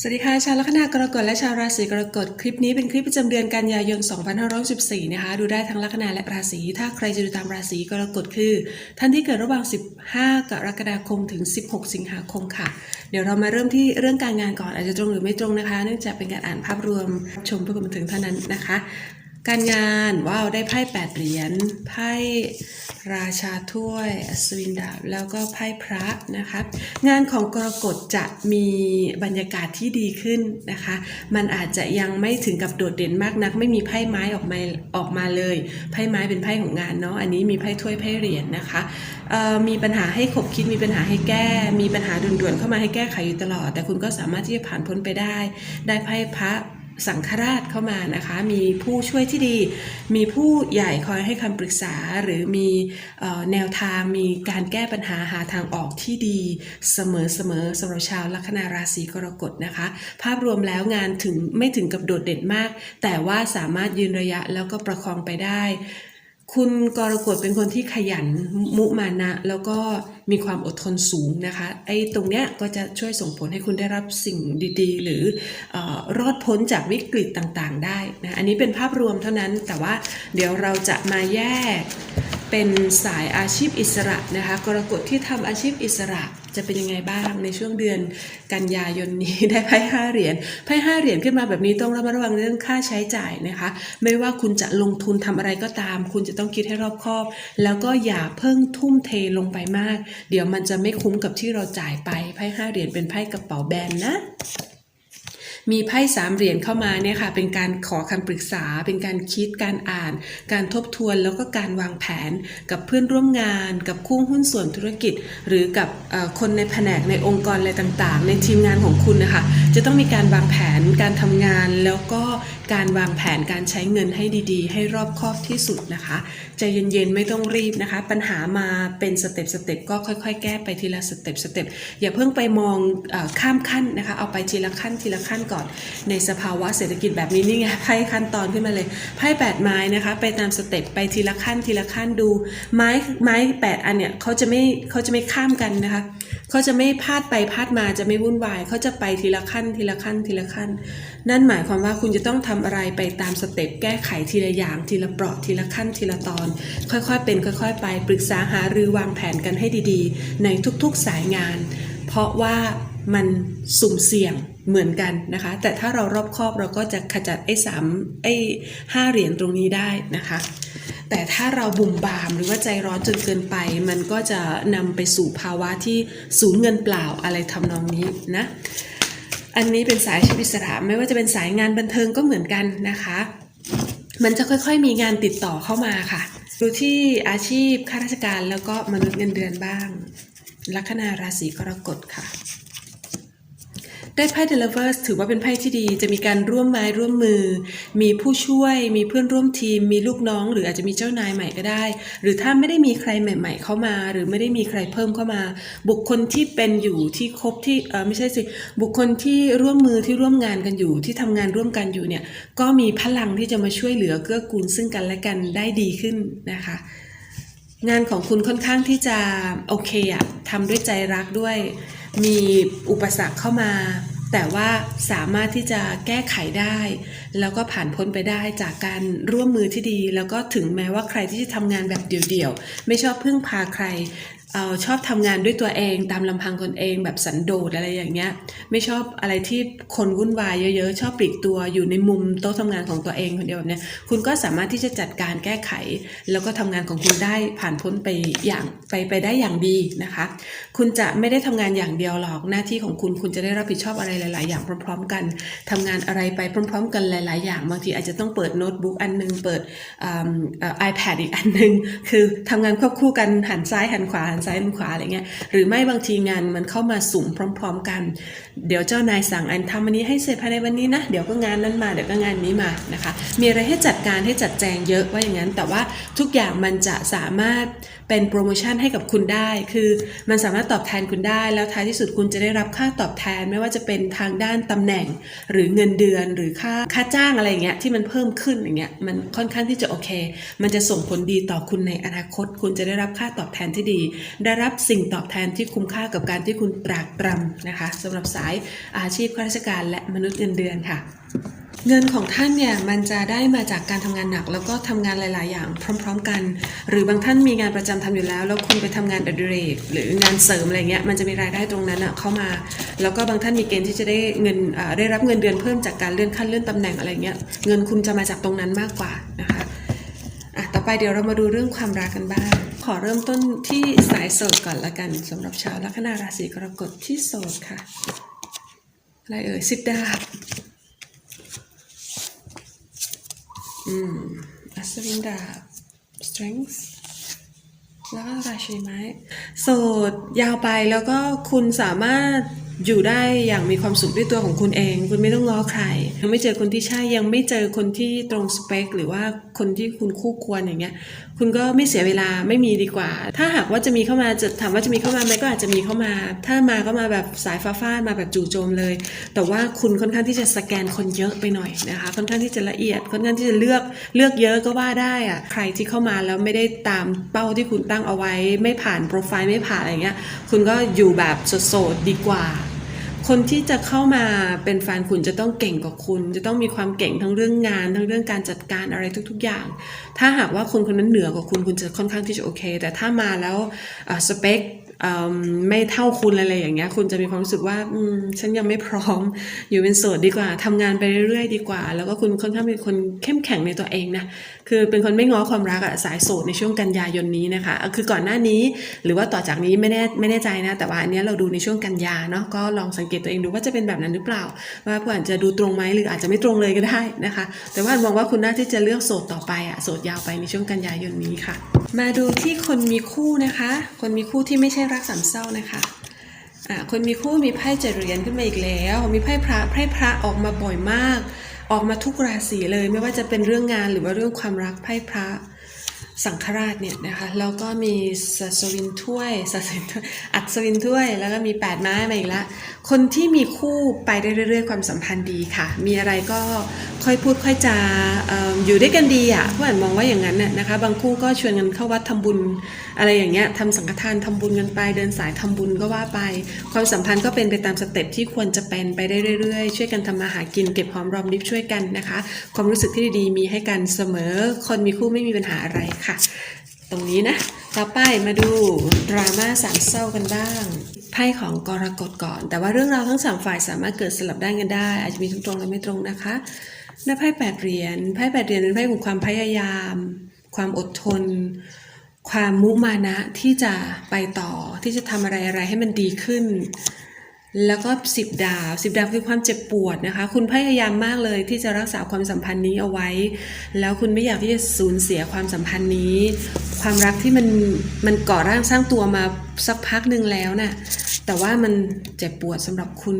สวัสดีค่ะ ชาวลัคนากรกฎและชาวราศีกรกฎ คลิปนี้เป็นคลิปประจำเดือนกันยายน 2514 นะคะ ดูได้ทั้งลัคนาและราศี ถ้าใครจะดูตามราศีกรกฎคือ ท่านที่เกิดระหว่าง 15 กรกฎาคมถึง 16 สิงหาคมค่ะ เดี๋ยวเรามาเริ่มที่เรื่องการงานก่อนอาจจะตรงหรือไม่ตรงนะคะ เนื่องจากเป็นการอ่านภาพรวมชมเพื่อความบันเทิงเท่านั้นนะคะ การงานว้าวได้ไพ่แปดเหรียญไพ่ราชาถ้วยอัศวินดาบแล้วก็ไพ่พระนะคะงานของกรกฎจะมีบรรยากาศที่ดีขึ้นนะคะ มันอาจจะยังไม่ถึงกับโดดเด่นมากนัก ไม่มีไพ่ไม้ออกมาออกมาเลยไพ่ไม้เป็นไพ่ของงานเนาะอันนี้มีไพ่ถ้วยไพ่เหรียญนะคะมีปัญหาให้ขบคิดมีปัญหาให้แก้ มีปัญหาด่วนๆเข้ามาให้แก้ไขอยู่ตลอด แต่คุณก็สามารถที่จะผ่านพ้นไปได้ ได้ไพ่พระ สังฆราชเข้ามานะคะ มีผู้ช่วยที่ดี มีผู้ใหญ่คอยให้คำปรึกษาหรือมีออแนวทางมีการแก้ปัญหาหาทางออกที่ดีเสมอเสมอสำหรับชาวลัคนาราศีกรกฎนะคะ ภาพรวมแล้วงานถึงไม่ถึงกับโดดเด่นมาก แต่ว่าสามารถยืนระยะแล้วก็ประคองไปได้ คุณกรกฎเป็นคนที่ขยันมุมานะ แล้วก็มีความอดทนสูงนะคะไอ้ตรงเนี้ยก็จะช่วยส่งผลให้คุณได้รับสิ่งดีๆ หรือเออรอดพ้นจากวิกฤตต่างๆ ได้นะอันนี้เป็นภาพรวมเท่านั้นแต่ว่าเดี๋ยวเราจะมาแยกเป็นสายอาชีพอิสระนะคะกรกฎที่ทำอาชีพอิสระ จะเป็นยังไงบ้างในช่วงเดือนกันยายนนี้ได้ไพ่ห้าเหรียญไพ่ห้าเหรียญขึ้นมาแบบนี้ต้องระมัดระวังเรื่องค่าใช้จ่ายนะคะ ไม่ว่าคุณจะลงทุนทำอะไรก็ตาม คุณจะต้องคิดให้รอบคอบ แล้วก็อย่าเพิ่งทุ่มเทลงไปมาก เดี๋ยวมันจะไม่คุ้มกับที่เราจ่ายไปไพ่ห้าเหรียญเป็นไพ่กระเป๋าแบนนะ มีไพ่สามเหรียญเข้ามาเนี่ยค่ะ เป็นการขอคำปรึกษา เป็นการคิดการอ่าน การทบทวนแล้วก็การวางแผนกับเพื่อนร่วมงาน กับคู่หุ้นส่วนธุรกิจ หรือกับคนในแผนกในองค์กรอะไรต่างๆ ในทีมงานของคุณนะคะ จะต้องมีการวางแผนการทำงานแล้วก็การวางแผนการใช้เงินให้ดีๆ ให้รอบคอบที่สุดนะคะใจเย็นๆไม่ต้องรีบนะคะ ปัญหามาเป็นสเต็ปสเต็ปก็ค่อยๆ แก้ไปทีละสเต็ปสเต็ปอย่าเพิ่งไปมองออข้ามขั้นนะคะ เอาไปทีละขั้นทีละขั้นก่อนในสภาวะเศรษฐกิจแบบนี้นี่ไงไพ่ขั้นตอนขึ้นมาเลยไพ่แปดไม้นะคะ ไปตามสเต็ปไปทีละขั้นทีละขั้นดู ไม้ไม้แปดอันเนี่ยเขาจะไม่เขาจะไม่ข้ามกันนะคะเขาจะไม่พาดไปพาดมาจะไม่วุ่นวายเขาจะไปทีละขั้นทีละขั้นทีละขั้น นั่นหมายความว่าคุณจะต้องทำอะไรไปตามสเต็ปแก้ไขทีละอย่างทีละเปราะทีละขั้นทีละตอน ค่อยๆเป็นค่อย ๆ ไปปรึกษาหารือวางแผนกันให้ดีๆ ในทุกๆสายงาน เพราะว่ามันสุ่มเสี่ยง เหมือนกันนะคะ แต่ถ้าเรารอบครอบเราก็จะขจัดไอ้สามไอ้ห้าเหรียญตรงนี้ได้นะคะ แต่ถ้าเราบุ่มบามหรือว่าใจร้อนจนเกินไป มันก็จะนำไปสู่ภาวะที่สูญเงินเปล่าอะไรทำนองนี้นะอันนี้เป็นสายอาชีพอิสระไม่ว่าจะเป็นสายงานบันเทิงก็เหมือนกันนะคะ มันจะค่อยๆมีงานติดต่อเข้ามาค่ะ ดูที่อาชีพข้าราชการแล้วก็มนุษย์เงินเดือนบ้าง ลัคนาราศีกรกฎค่ะ ได้ไพ่ The Lovers ถือว่าเป็นไพ่ที่ดี จะมีการร่วมไม้ร่วมมือ มีผู้ช่วย มีเพื่อนร่วมทีม มีลูกน้อง หรืออาจจะมีเจ้านายใหม่ก็ได้ หรือถ้าไม่ได้มีใครใหม่ ๆ เข้ามา หรือไม่ได้มีใครเพิ่มเข้ามา บุคคลที่เป็นอยู่ที่คบที่เออไม่ใช่สิ บุคคลที่ร่วมมือที่ร่วมงานกันอยู่ ที่ทำงานร่วมกันอยู่เนี่ย ก็มีพลังที่จะมาช่วยเหลือเกื้อกูลซึ่งกันและกันได้ดีขึ้นนะคะงานของคุณค่อนข้างที่จะโอเคอะทำด้วยใจรักด้วย มีอุปสรรคเข้ามา แต่ว่าสามารถที่จะแก้ไขได้ แล้วก็ผ่านพ้นไปได้จากการร่วมมือที่ดี แล้วก็ถึงแม้ว่าใครที่จะทำงานแบบเดี่ยวๆ ไม่ชอบพึ่งพาใคร เออชอบทำงานด้วยตัวเองตามลำพังตนเองแบบสันโดษอะไรอย่างเงี้ย ไม่ชอบอะไรที่คนวุ่นวายเยอะๆ ชอบปลีกตัวอยู่ในมุมโต๊ะทำงานของตัวเองคนเดียวแบบเนี้ยคุณก็สามารถที่จะจัดการแก้ไข แล้วก็ทำงานของคุณได้ผ่านพ้นไปอย่างไปไปได้อย่างดีนะคะ คุณจะไม่ได้ทำงานอย่างเดียวหรอกหน้าที่ของคุณคุณจะได้รับผิดชอบอะไรหลาย ๆ อย่างพร้อม ๆ กันทำงานอะไรไปพร้อม ๆ กันหลาย ๆ อย่างบางทีอาจจะต้องเปิดโน้ตบุ๊กอันหนึงเปิดอ่าเอ่อ iPad อีกอันหนึงคือทำงานควบคู่กันหันซ้ายหันขวาหันซ้ายมือขวาอะไรเงี้ยหรือไม่บางทีงานมันเข้ามาสุ่มพร้อม ๆ กัน เดี๋ยวเจ้านายสั่งอันทำวันนี้ให้เสร็จภายในวันนี้นะ เดี๋ยวก็งานนั้นมาเดี๋ยวก็งานนี้มานะคะ มีอะไรให้จัดการให้จัดแจงเยอะว่าอย่างนั้น แต่ว่าทุกอย่างมันจะสามารถเป็นโปรโมชั่นให้กับคุณได้ คือมันสามารถตอบแทนคุณได้ แล้วท้ายที่สุดคุณจะได้รับค่าตอบแทนไม่ว่าจะเป็นทางด้านตำแหน่ง หรือเงินเดือนหรือค่าค่าจ้างอะไรเงี้ยที่มันเพิ่มขึ้นอย่างเงี้ยมันค่อนข้างที่จะโอเค มันจะส่งผลดีต่อคุณในอนาคต คุณจะได้รับค่าตอบแทนที่ดี ได้รับสิ่งตอบแทนที่คุ้มค่ากับการที่คุณตรากตรำนะคะสำหรับสายอาชีพข้าราชการและมนุษย์เงินเดือนค่ะ เงินของท่านเนี่ยมันจะได้มาจากการทำงานหนัก แล้วก็ทำงานหลาย ๆ อย่างพร้อม ๆ กัน หรือบางท่านมีงานประจำทำอยู่แล้ว แล้วคุณไปทำงานอดิเรกหรืองานเสริมอะไรเงี้ยมันจะมีรายได้ตรงนั้นอะเข้ามา แล้วก็บางท่านมีเกณฑ์ที่จะได้เงินได้รับเงินเดือนเพิ่มจากการเลื่อนขั้นเลื่อนตำแหน่งอะไรเงี้ยเงินคุณจะมาจากตรงนั้นมากกว่านะคะอะต่อไปเดี๋ยวเรามาดูเรื่องความรักกันบ้าง ขอเริ่มต้นที่สายโสดก่อนละกันสำหรับชาวลัคนาราศีกรกฎที่โสดค่ะอะไรเอ่ยสิบดาบ อืมอัศวินดาบ strength แล้วก็ราชินีไม้ โสดยาวไปแล้วก็คุณสามารถ อยู่ได้อย่างมีความสุขด้วยตัวของคุณเอง คุณไม่ต้องง้อใคร ยังไม่เจอคนที่ใช่ยังไม่เจอคนที่ตรงสเปค หรือว่าคนที่คุณคู่ควรอย่างเงี้ย คุณก็ไม่เสียเวลาไม่มีดีกว่า ถ้าหากว่าจะมีเข้ามาจะถามว่าจะมีเข้ามาไหมก็อาจจะมีเข้ามา ถ้ามาก็มาแบบสายฟ้าฟาดมาแบบจู่โจมเลย แต่ว่าคุณค่อนข้างที่จะสแกนคนเยอะไปหน่อยนะคะ ค่อนข้างที่จะละเอียดค่อนข้างที่จะเลือกเลือกเยอะก็ว่าได้อะใครที่เข้ามาแล้วไม่ได้ตามเป้าที่คุณตั้งเอาไว้ ไม่ผ่านโปรไฟล์ไม่ผ่านอะไรเงี้ยคุณก็อยู่แบบโสดๆดีกว่า คนที่จะเข้ามาเป็นแฟนคุณจะต้องเก่งกว่าคุณ จะต้องมีความเก่งทั้งเรื่องงาน ทั้งเรื่องการจัดการอะไรทุก ๆอย่าง ถ้าหากว่าคนคนนั้นเหนือกว่าคุณคุณจะค่อนข้างที่จะโอเค แต่ถ้ามาแล้วสเปค ไม่เท่าคุณอะไรอย่างเงี้ย คุณจะมีความรู้สึกว่าฉันยังไม่พร้อม อยู่เป็นโสดดีกว่าทำงานไปเรื่อยๆดีกว่า แล้วก็คุณค่อนข้างเป็นคนเข้มแข็งในตัวเองนะคือเป็นคนไม่ง้อความรักอะสายโสดในช่วงกันยายนนี้นะคะ คือก่อนหน้านี้หรือว่าต่อจากนี้ไม่แน่ไม่แน่ใจนะ แต่ว่าอันนี้เราดูในช่วงกันยาเนาะก็ลองสังเกตตัวเองดูว่าจะเป็นแบบนั้นหรือเปล่า ว่าผู้อ่านจะดูตรงไหมหรืออาจจะไม่ตรงเลยก็ได้นะคะ แต่ว่าอันมองว่าคุณน่าที่จะเลือกโสดต่อไปอะโสดยาวไปในช่วงกันยายนนี้ค่ะ มาดูที่คนมีคู่นะคะ คนมีคู่ที่ไม่ใช่รักสามเศร้านะคะอะคนมีคู่มีไพ่เจริญขึ้นมาอีกแล้ว มีไพ่พระไพ่พระออกมาบ่อยมาก ออกมาทุกราศีเลย ไม่ว่าจะเป็นเรื่องงานหรือว่าเรื่องความรักไพ่พระ สังฆราชเนี่ยนะคะแล้วก็มีสัสวินถ้วยสัสวินถ้วยอัศวินถ้วย แล้วก็มีแปดไม้มาอีกละคนที่มีคู่ไปได้เรื่อยๆ ความสัมพันธ์ดีค่ะ มีอะไรก็ค่อยพูดค่อยจาออยู่ด้วยกันดีอะผู้อ่านมองว่าอย่างนั้นน่ะนะคะ บางคู่ก็ชวนกันเข้าวัดทำบุญ อะไรอย่างเงี้ยทำสังฆทานทำบุญกันไป เดินสายทำบุญก็ว่าไป ความสัมพันธ์ก็เป็นไปตามสเต็ปที่ควรจะเป็นไปได้เรื่อยๆ ช่วยกันทำมาหากินเก็บหอมรอมริบช่วยกันนะคะ ความรู้สึกที่ดีๆมีให้กันเสมอ คนมีคู่ไม่มีปัญหาอะไรค่ะ ตรงนี้นะ ต่อไปมาดูดราม่าสามเศร้ากันบ้างไพ่ของกรกฎก่อน แต่ว่าเรื่องราวทั้งสามฝ่ายสามารถเกิดสลับด้านกันได้ อาจจะมีทั้งตรงและไม่ตรงนะคะได้าไพ่แปดเหรียญไพ่แปดเหรียญเป็นไพ่ของความพยายาม ความอดทน ความมุมานะที่จะไปต่อที่จะทำอะไรอะไรให้มันดีขึ้น แล้วก็สิบดาวสิบดาวคือความเจ็บปวดนะคะ คุณพยายามมากเลยที่จะรักษาความสัมพันธ์นี้เอาไว้ แล้วคุณไม่อยากที่จะสูญเสียความสัมพันธ์นี้ ความรักที่มันมันก่อร่างสร้างตัวมาสักพักหนึ่งแล้วน่ะแต่ว่ามันเจ็บปวดสำหรับคุณ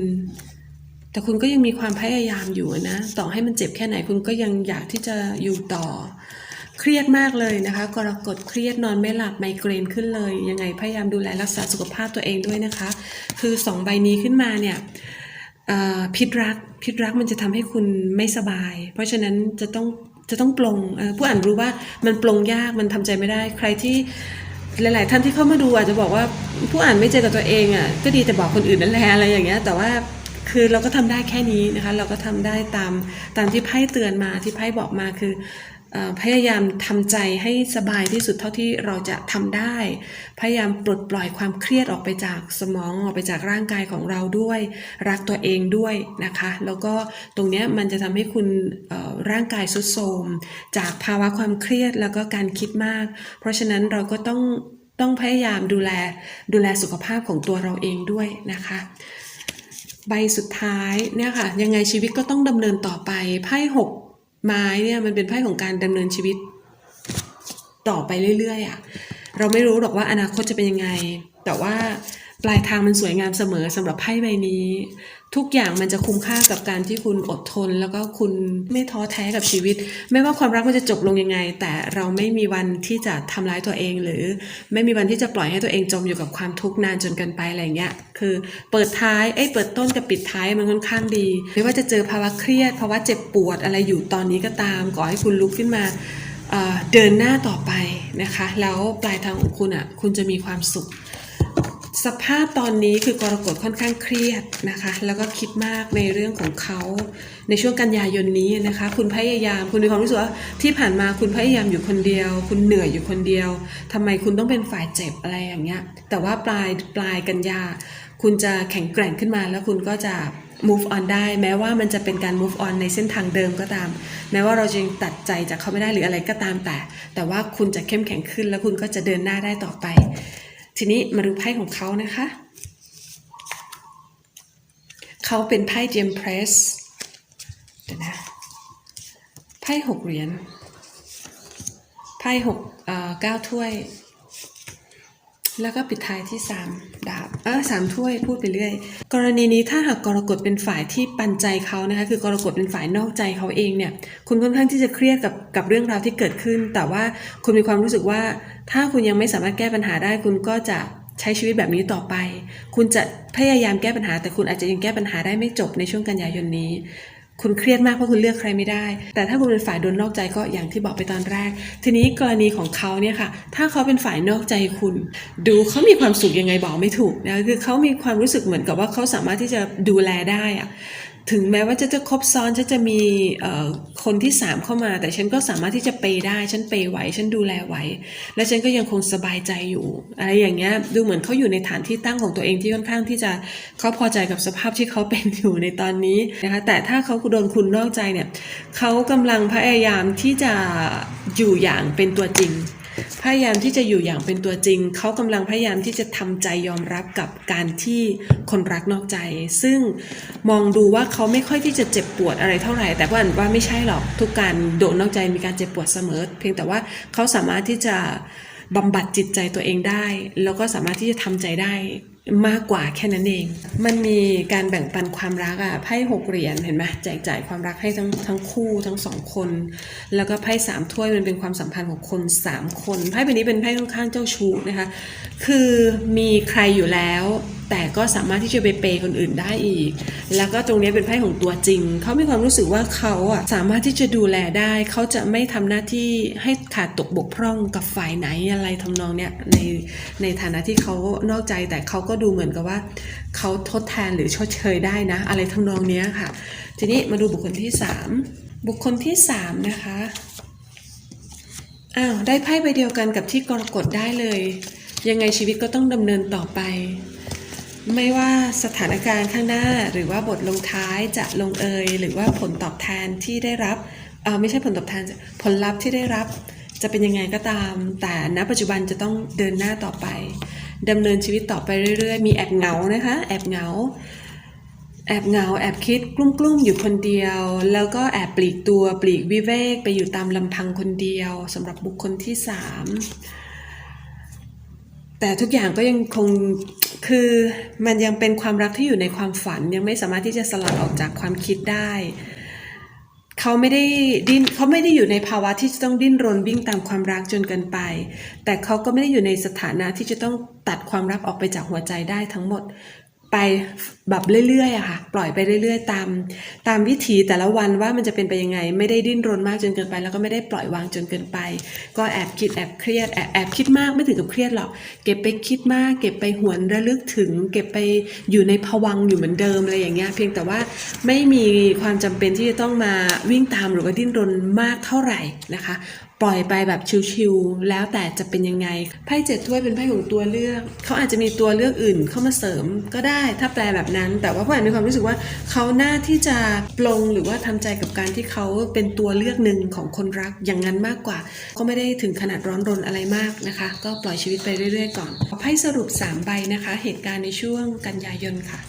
แต่คุณก็ยังมีความพยายามอยู่นะ ต่อให้มันเจ็บแค่ไหนคุณก็ยังอยากที่จะอยู่ต่อ เครียดมากเลยนะคะกรกฎเครียดนอนไม่หลับไมเกรนขึ้นเลย ยังไงพยายามดูแลรักษาสุขภาพตัวเองด้วยนะคะ คือสองใบนี้ขึ้นมาเนี่ยพิษรักพิษรักมันจะทำให้คุณไม่สบาย เพราะฉะนั้นจะต้องจะต้องปลงเอ่อผู้อ่านรู้ว่ามันปลงยากมันทำใจไม่ได้ใครที่หลาย ๆ ท่านที่เข้ามาดูอาจจะบอกว่าผู้อ่านไม่เจอกับตัวเองอะก็ดีแต่บอกคนอื่นนั่นแหละอะไรอย่างเงี้ยแต่ว่าคือเราก็ทำได้แค่นี้นะคะ เราก็ทำได้ตามตามที่ไพ่เตือนมาที่ไพ่บอกมาคือ พยายามทำใจให้สบายที่สุดเท่าที่เราจะทำได้ พยายามปลดปล่อยความเครียดออกไปจากสมองออกไปจากร่างกายของเราด้วย รักตัวเองด้วยนะคะ แล้วก็ตรงนี้มันจะทำให้คุณร่างกายสุดโทมจากภาวะความเครียดแล้วก็การคิดมาก เพราะฉะนั้นเราก็ต้องต้องพยายามดูแลดูแลสุขภาพของตัวเราเองด้วยนะคะใบสุดท้ายเนี่ยค่ะยังไงชีวิตก็ต้องดำเนินต่อไปไพ่หก ไม้เนี่ยมันเป็นไพ่ของการดำเนินชีวิต ต่อไปเรื่อยๆอะเราไม่รู้หรอกว่าอนาคตจะเป็นยังไง แต่ว่าปลายทางมันสวยงามเสมอสำหรับไพ่ใบนี้ ทุกอย่างมันจะคุ้มค่ากับการที่คุณอดทน แล้วก็คุณไม่ท้อแท้กับชีวิต ไม่ว่าความรักมันจะจบลงยังไง แต่เราไม่มีวันที่จะทำร้ายตัวเอง หรือไม่มีวันที่จะปล่อยให้ตัวเองจมอยู่กับความทุกข์นานจนเกินไปอะไรเงี้ยคือเปิดท้ายเอ้ยเปิดต้นกับปิดท้ายมันค่อนข้างดี ไม่ว่าจะเจอภาวะเครียดภาวะเจ็บปวดอะไรอยู่ตอนนี้ก็ตามขอให้คุณลุกขึ้นมาเเดินหน้าต่อไปนะคะ แล้วปลายทางของคุณอะคุณจะมีความสุข สภาพตอนนี้คือกรกฎค่อนข้างเครียดนะคะ แล้วก็คิดมากในเรื่องของเขา ในช่วงกันยายนนี้นะคะ คุณพยายาม คุณมีความรู้สึกว่าที่ผ่านมาคุณพยายามอยู่คนเดียว คุณเหนื่อยอยู่คนเดียวทำไมคุณต้องเป็นฝ่ายเจ็บอะไรอย่างเงี้ย แต่ว่าปลายปลายกันยา คุณจะแข็งแกร่งขึ้นมาแล้วคุณก็จะ move on ได้ แม้ว่ามันจะเป็นการ move on ในเส้นทางเดิมก็ตาม แม้ว่าเราจะยังตัดใจจากเขาไม่ได้หรืออะไรก็ตามแต่ แต่ว่าคุณจะเข้มแข็งขึ้นแล้วคุณก็จะเดินหน้าได้ต่อไป ทีนี้มาดูไพ่ของเขานะคะ เขาเป็นไพ่เจมเพรสเดี๋ยวนะไพ่หกเหรียญไพ่หกเก้าถ้วย แล้วก็ปิดท้ายที่สาม ดาบเออสามถ้วยพูดไปเรื่อย กรณีนี้ถ้าหากกรกฎเป็นฝ่ายที่ปันใจเขานะคะคือกรกฎเป็นฝ่ายนอกใจเขาเองเนี่ยคุณค่อนข้างที่จะเครียดกับกับเรื่องราวที่เกิดขึ้น แต่ว่าคุณมีความรู้สึกว่า ถ้าคุณยังไม่สามารถแก้ปัญหาได้ คุณก็จะใช้ชีวิตแบบนี้ต่อไป คุณจะพยายามแก้ปัญหา แต่คุณอาจจะยังแก้ปัญหาได้ไม่จบในช่วงกันยายนนี้ คุณเครียดมากเพราะคุณเลือกใครไม่ได้ แต่ถ้าคุณเป็นฝ่ายโดนนอกใจก็อย่างที่บอกไปตอนแรก ทีนี้กรณีของเขาเนี่ยค่ะ ถ้าเขาเป็นฝ่ายนอกใจคุณ ดูเขามีความสุขยังไงบอกไม่ถูกนะคือเขามีความรู้สึกเหมือนกับว่าเขาสามารถที่จะดูแลได้อะ ถึงแม้ว่าจะจะครบซ้อนฉันจะมีคนที่สามเข้ามา แต่ฉันก็สามารถที่จะเปย์ได้ ฉันเปย์ไหว ฉันดูแลไหว และฉันก็ยังคงสบายใจอยู่ อะไรอย่างเงี้ยดูเหมือนเขาอยู่ในฐานที่ตั้งของตัวเองที่ค่อนข้างที่จะเขาพอใจกับสภาพที่เขาเป็นอยู่ในตอนนี้นะคะแต่ถ้าเขาโดนคุณนอกใจเนี่ยเขากำลังพยายามที่จะอยู่อย่างเป็นตัวจริง พยายามที่จะอยู่อย่างเป็นตัวจริง เขากำลังพยายามที่จะทำใจยอมรับกับการที่คนรักนอกใจ ซึ่งมองดูว่าเขาไม่ค่อยที่จะเจ็บปวดอะไรเท่าไหร่ แต่ว่าว่าไม่ใช่หรอกทุกการโดนนอกใจมีการเจ็บปวดเสมอ เพียงแต่ว่าเขาสามารถที่จะบำบัดจิตใจตัวเองได้ แล้วก็สามารถที่จะทำใจได้ มากกว่าแค่นั้นเอง มันมีการแบ่งปันความรักอะไพ่หกเหรียญเห็นไหมแจกจ่ายความรักให้ทั้งทั้งคู่ทั้งสองคน แล้วก็ไพ่สามถ้วยมันเป็นความสัมพันธ์ของคนสามคนไพ่ใบนี้เป็นไพ่ค่อนข้างเจ้าชู้นะคะ คือมีใครอยู่แล้วแต่ก็สามารถที่จะไปเปย์คนอื่นได้อีก แล้วก็ตรงนี้เป็นไพ่ของตัวจริง เขามีความรู้สึกว่าเขาอะสามารถที่จะดูแลได้ เขาจะไม่ทำหน้าที่ให้ขาดตกบกพร่องกับฝ่ายไหนอะไรทำนองเนี้ยในในฐานะที่เขานอกใจแต่เขาก็ดูเหมือนกับว่า เขาทดแทนหรือชดเชยได้นะ อะไรทำนองเนี้ยค่ะ ทีนี้มาดูบุคคลที่สามบุคคลที่สามนะคะอ้าวได้ไพ่ใบเดียวกันกับที่กรกฎได้เลย ยังไงชีวิตก็ต้องดำเนินต่อไป ไม่ว่าสถานการณ์ข้างหน้าหรือว่าบทลงท้ายจะลงเอยหรือว่าผลตอบแทนที่ได้รับเออไม่ใช่ผลตอบแทนผลลัพธ์ที่ได้รับ จะเป็นยังไงก็ตาม แต่ณปัจจุบันจะต้องเดินหน้าต่อไปดำเนินชีวิตต่อไปเรื่อยๆ มีแอบเหงานะคะแอบเหงาแอบเหงาแอบคิดกลุ้มๆอยู่คนเดียว แล้วก็แอบปลีกตัวปลีกวิเวกไปอยู่ตามลำพังคนเดียวสำหรับบุคคลที่สาม แต่ทุกอย่างก็ยังคงคือมันยังเป็นความรักที่อยู่ในความฝันยังไม่สามารถที่จะสลัดออกจากความคิดได้เขาไม่ได้ดิ้นเขาไม่ได้อยู่ในภาวะที่จะต้องดิ้นรนวิ่งตามความรักจนเกินไป แต่เขาก็ไม่ได้อยู่ในสถานะที่จะต้องตัดความรักออกไปจากหัวใจได้ทั้งหมด ไปแบบเรื่อยๆอะค่ะ ปล่อยไปเรื่อยๆ ตาม ตามวิถีแต่ละวันว่ามันจะเป็นไปยังไง ไม่ได้ดิ้นรนมากจนเกินไป แล้วก็ไม่ได้ปล่อยวางจนเกินไป ก็แอบคิดแอบเครียดแอบแอบคิดมากไม่ถึงกับเครียดหรอก เก็บไปคิดมาก เก็บไปหวนระลึกถึง เก็บไปอยู่ในภวังอยู่เหมือนเดิมอะไรอย่างเงี้ยเพียงแต่ว่าไม่มีความจำเป็นที่จะต้องมาวิ่งตามหรือว่าดิ้นรนมากเท่าไหร่นะคะ ล่อยไปแบบชิวๆแล้วแต่จะเป็นยังไงไพ่เจ็ดถ้วยเป็นไพ่ของตัวเลือก เขาอาจจะมีตัวเลือกอื่นเข้ามาเสริมก็ได้ถ้าแปลแบบนั้น แต่ว่าผู้อ่านมีความรู้สึกว่าเขาหน้าที่จะปลงหรือว่าทำใจกับการที่เขาเป็นตัวเลือกหนึ่งของคนรักอย่างนั้นมากกว่า ก็ไม่ได้ถึงขนาดร้อนรนอะไรมากนะคะ ก็ปล่อยชีวิตไปเรื่อย ๆ ก่อนไพ่สรุป 3 ใบนะคะ เหตุการณ์ในช่วงกันยายนค่ะ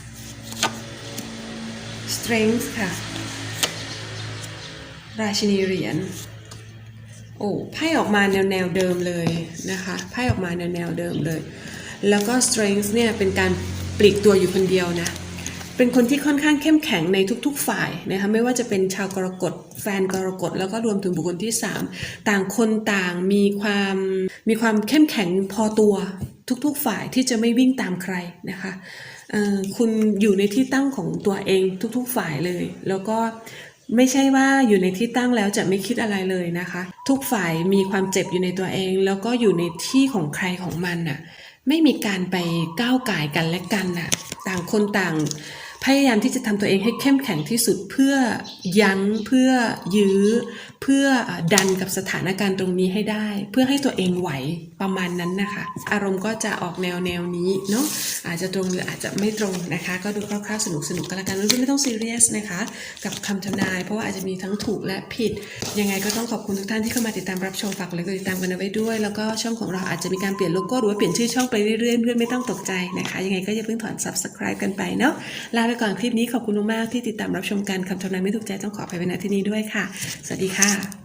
strength ค่ะ ราชินีเหรียญ โอ้ไพ่ออกมาแนวแนวเดิมเลยนะคะไพ่ออกมาแนวแนวเดิมเลย แล้วก็ strength เนี่ยเป็นการปลีกตัวอยู่คนเดียวนะเป็นคนที่ค่อนข้างเข้มแข็งในทุก ๆ ฝ่ายนะคะไม่ว่าจะเป็นชาวกรกฎแฟนกรกฎแล้วก็รวมถึงบุคคลที่ 3 ต่างคนต่างมีความมีความเข้มแข็งพอตัวทุก ๆ ฝ่ายที่จะไม่วิ่งตามใครนะคะคุณอยู่ในที่ตั้งของตัวเองทุก ๆ ฝ่ายเลย แล้วก็ ไม่ใช่ว่าอยู่ในที่ตั้งแล้วจะไม่คิดอะไรเลยนะคะ ทุกฝ่ายมีความเจ็บอยู่ในตัวเอง แล้วก็อยู่ในที่ของใครของมันน่ะ ไม่มีการไปก้าวไก่กันและกันน่ะ ต่างคนต่างพยายามที่จะทำตัวเองให้เข้มแข็งที่สุดเพื่อยั้งเพื่อยื้อ เพื่อดันกับสถานการณ์ตรงนี้ให้ได้ เพื่อให้ตัวเองไหวประมาณนั้นนะคะ อารมณ์ก็จะออกแนวแนวนี้เนาะอาจจะตรงหรืออาจจะไม่ตรงนะคะ ก็ดูคร่าวๆสนุกสนุกๆกันละกันไม่ต้องซีเรียสนะคะ กับคำทำนาย เพราะว่าอาจจะมีทั้งถูกและผิด ยังไงก็ต้องขอบคุณทุกท่านที่เข้ามาติดตามรับชมฝากกดไลค์กดติดตามกันเอาไว้ด้วย แล้วก็ช่องของเราอาจจะมีการเปลี่ยนโลโก้หรือว่าเปลี่ยนชื่อช่องไปเรื่อยๆเพื่อนไม่ต้องตกใจนะคะ ยังไงก็อย่าเพิ่งถอน subscribe กันไปเนาะลาไปก่อนคลิปนี้ขอบคุณมากที่ติดตามรับชมกันคำทำนายไม่ถูกใจต้องขออภัยไว้ณที่นี้ด้วยค่ะ สวัสดีค่ะ Amen.